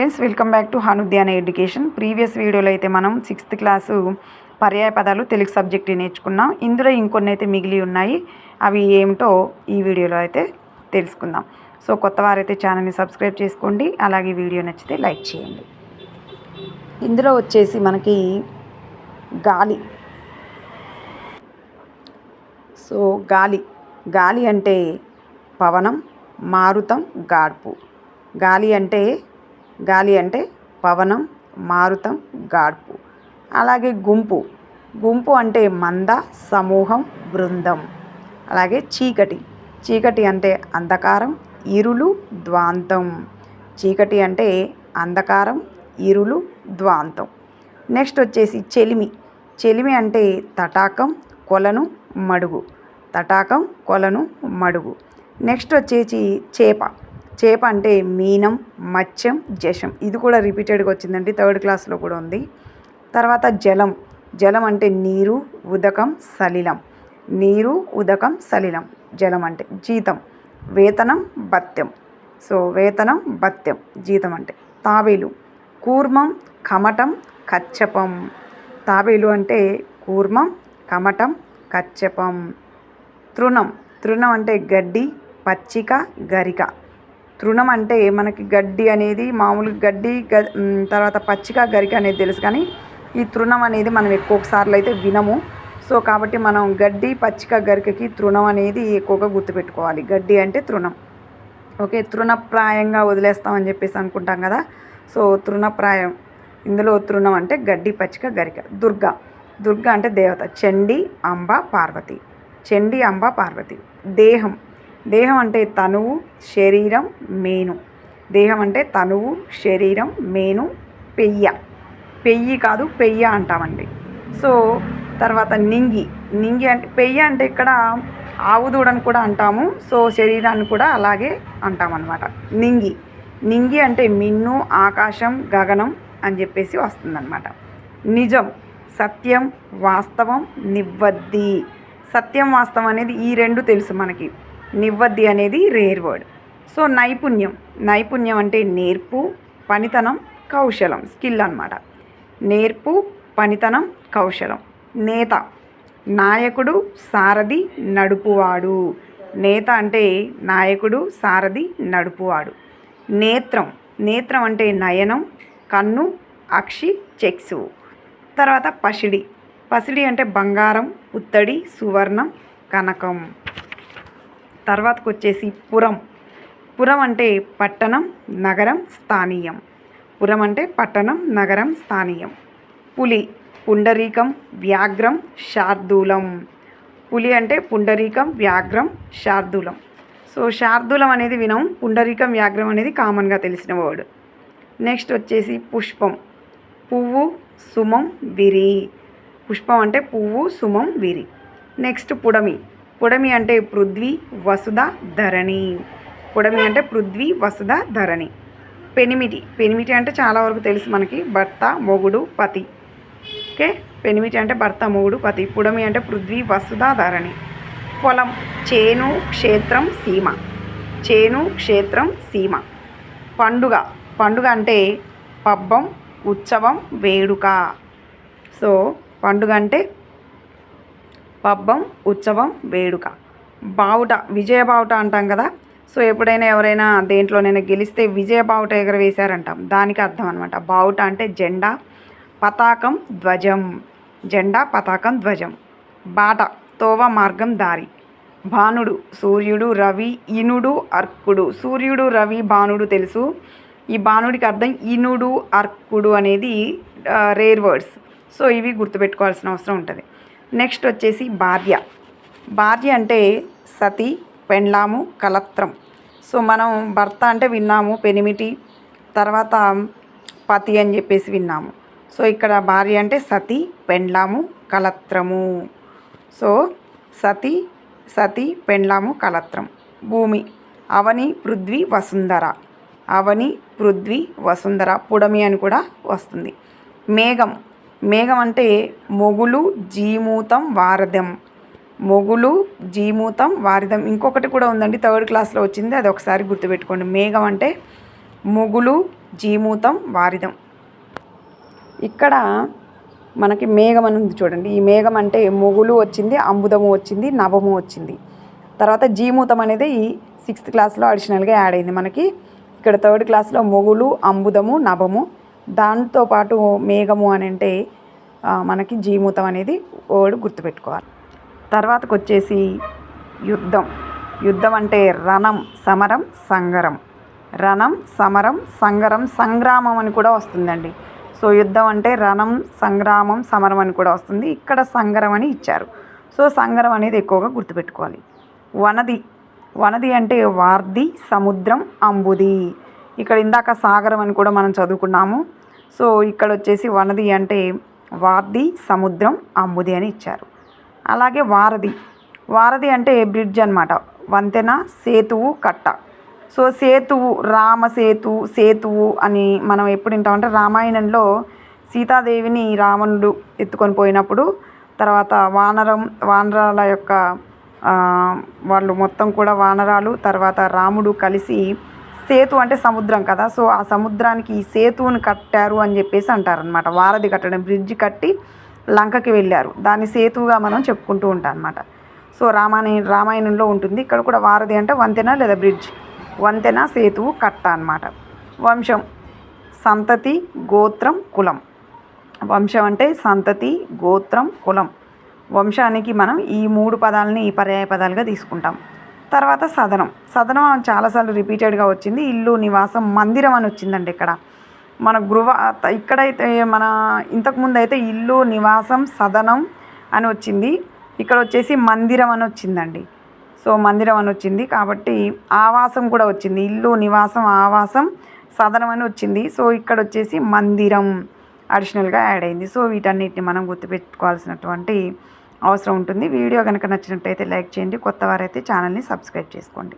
Friends welcome back to Hanudyana education previous వీడియోలో అయితే మనం సిక్స్త్ క్లాసు పర్యాయ పదాలు తెలుగు సబ్జెక్ట్ నేర్చుకున్నాం. ఇందులో ఇంకొన్ని అయితే మిగిలి ఉన్నాయి. అవి ఏమిటో ఈ వీడియోలో అయితే తెలుసుకుందాం. సో కొత్త వారైతే ఛానల్ని సబ్స్క్రైబ్ చేసుకోండి. అలాగే వీడియో నచ్చితే లైక్ చేయండి. ఇందులో వచ్చేసి మనకి గాలి. సో గాలి. గాలి అంటే పవనం మారుతం గాడ్పు. గాలి అంటే గాలి అంటే పవనం మారుతం గాడ్పు. అలాగే గుంపు. గుంపు అంటే మంద సమూహం బృందం. అలాగే చీకటి. చీకటి అంటే అంధకారం ఇరులు ద్వాంతం. చీకటి అంటే అంధకారం ఇరులు ద్వాంతం. నెక్స్ట్ వచ్చేసి చెలిమి. చెలిమి అంటే తటాకం కొలను మడుగు. తటాకం కొలను మడుగు. నెక్స్ట్ వచ్చేసి చేప. చేప అంటే మీనం మత్స్యం జశం. ఇది కూడా రిపీటెడ్గా వచ్చిందండి థర్డ్ క్లాస్లో కూడా ఉంది. తర్వాత జలం. జలం అంటే నీరు ఉదకం సలిలం. నీరు ఉదకం సలిలం. జలం అంటే జీతం. వేతనం భత్యం సో వేతనం భత్యం జీతం అంటే తాబేలు. కూర్మం కమటం కచ్చపం. తాబేలు అంటే కూర్మం కమటం కచ్చపం. తృణం. తృణం అంటే గడ్డి పచ్చిక గరిక. తృణం అంటే మనకి గడ్డి అనేది మామూలు గడ్డి గ తర్వాత పచ్చిక గరిక అనేది తెలుసు. కానీ ఈ తృణం అనేది మనం ఎక్కువసార్లు అయితే వినము. సో కాబట్టి మనం గడ్డి పచ్చిక గరికకి తృణం అనేది ఎక్కువగా గుర్తుపెట్టుకోవాలి. గడ్డి అంటే తృణం. ఓకే తృణప్రాయంగా వదిలేస్తామని చెప్పేసి అనుకుంటాం కదా. సో తృణప్రాయం. ఇందులో తృణం అంటే గడ్డి పచ్చిక గరిక. దుర్గ. దుర్గ అంటే దేవత. చండి అంబ పార్వతి. చండి అంబ పార్వతి. దేహం. దేహం అంటే తనువు శరీరం మేను. దేహం అంటే తనువు శరీరం మేను పెయ్య. పెయ్యి కాదు పెయ్య అంటామండి. సో తర్వాత నింగి. నింగి అంటే పెయ్య అంటే ఇక్కడ ఆవు దూడని కూడా అంటాము. సో శరీరాన్ని కూడా అలాగే అంటామన్నమాట. నింగి. నింగి అంటే మిన్ను ఆకాశం గగనం అని చెప్పేసి వస్తుందన్నమాట. నిజం. సత్యం వాస్తవం నివ్వద్ది. సత్యం వాస్తవం అనేది ఈ రెండు తెలుసు మనకి. నివ్వద్ది అనేది రేర్ వర్డ్ సో నైపుణ్యం. నైపుణ్యం అంటే నేర్పు పనితనం కౌశలం స్కిల్ అనమాట నేర్పు పనితనం కౌశలం. నేత. నాయకుడు సారథి నడుపువాడు. నేత అంటే నాయకుడు సారథి నడుపువాడు. నేత్రం. నేత్రం అంటే నయనం కన్ను అక్షి చెక్సు. తర్వాత పసిడి. పసిడి అంటే బంగారం ఉత్తడి సువర్ణం కనకం. తర్వాతకు వచ్చేసి పురం. పురం అంటే పట్టణం నగరం స్థానీయం. పురం అంటే పట్టణం నగరం స్థానీయం. పులి పుండరీకం వ్యాఘ్రం శార్దూలం. పులి అంటే పుండరీకం వ్యాఘ్రం శార్దూలం. సో శార్దూలం అనేది వినం పుండరీకం వ్యాఘ్రం అనేది కామన్గా తెలిసిన వర్డ్. నెక్స్ట్ వచ్చేసి పుష్పం. పువ్వు సుమం విరి. పుష్పం అంటే పువ్వు సుమం విరి. నెక్స్ట్ పుడమి. పుడమి అంటే పృథ్వీ వసుధ ధరణి. పుడమి అంటే పృథ్వీ వసుధ ధరణి. పెనిమిటి. పెనిమిటి అంటే చాలా వరకు తెలుసు మనకి. భర్త మొగుడు పతి. ఓకే? పెనిమిటి అంటే భర్త మొగుడు పతి. పుడమి అంటే పృథ్వీ వసుధ ధరణి. పొలం. చేను క్షేత్రం సీమ. చేను క్షేత్రం సీమ. పండుగ. పండుగ అంటే పబ్బం ఉత్సవం వేడుక. సో పండుగ అంటే పబ్బం ఉత్సవం వేడుక. బావుట విజయ బావుట అంటాం కదా? సో ఎప్పుడైనా ఎవరైనా దేంట్లోనైనా గెలిస్తే విజయ బావుట ఎగరవేశారంటాం. దానికి అర్థం అనమాట బావుట అంటే జెండా పతాకం ధ్వజం. జెండా పతాకం ధ్వజం. బాట తోవ మార్గం దారి. భానుడు సూర్యుడు రవి ఇనుడు అర్కుడు. సూర్యుడు రవి భానుడు తెలుసు. ఈ బాణుడికి అర్థం ఇనుడు అర్కుడు అనేది రేర్ వర్డ్స్ సో ఇవి గుర్తుపెట్టుకోవాల్సిన అవసరం ఉంటుంది. నెక్స్ట్ వచ్చేసి భార్య. భార్య అంటే సతి పెండ్లాము కలత్రం. సో మనం భర్త అంటే విన్నాము పెనిమిటి తర్వాత పతి అని చెప్పేసి విన్నాము. సో ఇక్కడ భార్య అంటే సతి పెండ్లాము కలత్రము. సో సతి సతి పెండ్లాము కలత్రం. భూమి అవని పృథ్వీ వసుంధర. అవని పృథ్వీ వసుంధర పుడమి అని కూడా వస్తుంది. మేఘం మేఘం అంటే మొగులు జీమూతం వారధం. మొగులు జీమూతం వారిధం. ఇంకొకటి కూడా ఉందండి థర్డ్ క్లాస్లో వచ్చింది అది ఒకసారి గుర్తుపెట్టుకోండి. మేఘం అంటే మొగులు జీమూతం వారిధం. ఇక్కడ మనకి మేఘం అని ఉంది చూడండి. ఈ మేఘం అంటే మొగులు వచ్చింది అంబుదము వచ్చింది నవము వచ్చింది. తర్వాత జీమూతం అనేది సిక్స్త్ క్లాస్లో అడిషనల్గా యాడ్ అయింది మనకి. ఇక్కడ థర్డ్ క్లాస్లో మొగులు అంబుదము నభము దాంతోపాటు మేఘము అని అంటే మనకి జీమూతం అనేది వర్డ్ గుర్తుపెట్టుకోవాలి. తర్వాతకు వచ్చేసి యుద్ధం. యుద్ధం అంటే రణం సమరం సంగరం. రణం సమరం సంగరం సంగ్రామం అని కూడా వస్తుందండి. సో యుద్ధం అంటే రణం సంగ్రామం సమరం అని కూడా వస్తుంది. ఇక్కడ సంగరం అని ఇచ్చారు. సో సంగరం అనేది ఎక్కువగా గుర్తుపెట్టుకోవాలి. వనది. వనది అంటే వార్ది సముద్రం అంబుది. ఇక్కడ ఇందాక సాగరం అని కూడా మనం చదువుకున్నాము. సో ఇక్కడ వచ్చేసి వనది అంటే వార్ది సముద్రం అంబుది అని ఇచ్చారు. అలాగే వారధి. వారధి అంటే బ్రిడ్జ్ అనమాట వంతెన సేతువు కట్ట. సో సేతువు రామ సేతు సేతువు అని మనం ఎప్పుడు వింటామంటే రామాయణంలో సీతాదేవిని రావణుడు ఎత్తుకొని పోయినప్పుడు తర్వాత వానరం వానరాల యొక్క వాళ్ళు మొత్తం కూడా వానరాలు తర్వాత రాముడు కలిసి సేతు అంటే సముద్రం కదా సో ఆ సముద్రానికి ఈ సేతువుని కట్టారు అని చెప్పేసి అంటారనమాట వారధి కట్టడం బ్రిడ్జ్ కట్టి లంకకి వెళ్ళారు. దాన్ని సేతువుగా మనం చెప్పుకుంటూ ఉంటాం అనమాట సో రామాయణ రామాయణంలో ఉంటుంది. ఇక్కడ కూడా వారధి అంటే వంతెన లేదా బ్రిడ్జ్. వంతెన సేతువు కట్ట అనమాట వంశం సంతతి గోత్రం కులం. వంశం అంటే సంతతి గోత్రం కులం. వంశానికి మనం ఈ మూడు పదాలని పర్యాయ పదాలుగా తీసుకుంటాం. తర్వాత సదనం. సదనం చాలాసార్లు రిపీటెడ్గా వచ్చింది. ఇల్లు నివాసం మందిరం అని వచ్చిందండి ఇక్కడ. మన గృహ ఇక్కడైతే మన ఇంతకుముందు అయితే ఇల్లు నివాసం సదనం అని వచ్చింది. ఇక్కడ వచ్చేసి మందిరం అని వచ్చిందండి. సో మందిరం అని వచ్చింది. కాబట్టి ఆవాసం కూడా వచ్చింది. ఇల్లు నివాసం ఆవాసం సదనం అని వచ్చింది. సో ఇక్కడ వచ్చేసి మందిరం అడిషనల్గా యాడ్ అయింది. సో వీటన్నిటిని మనం గుర్తుపెట్టుకోవాల్సినటువంటి అవసరం ఉంటుంది. వీడియో కనుక నచ్చినట్టయితే లైక్ చేయండి. కొత్త వారైతే ఛానల్ని సబ్స్క్రైబ్ చేసుకోండి.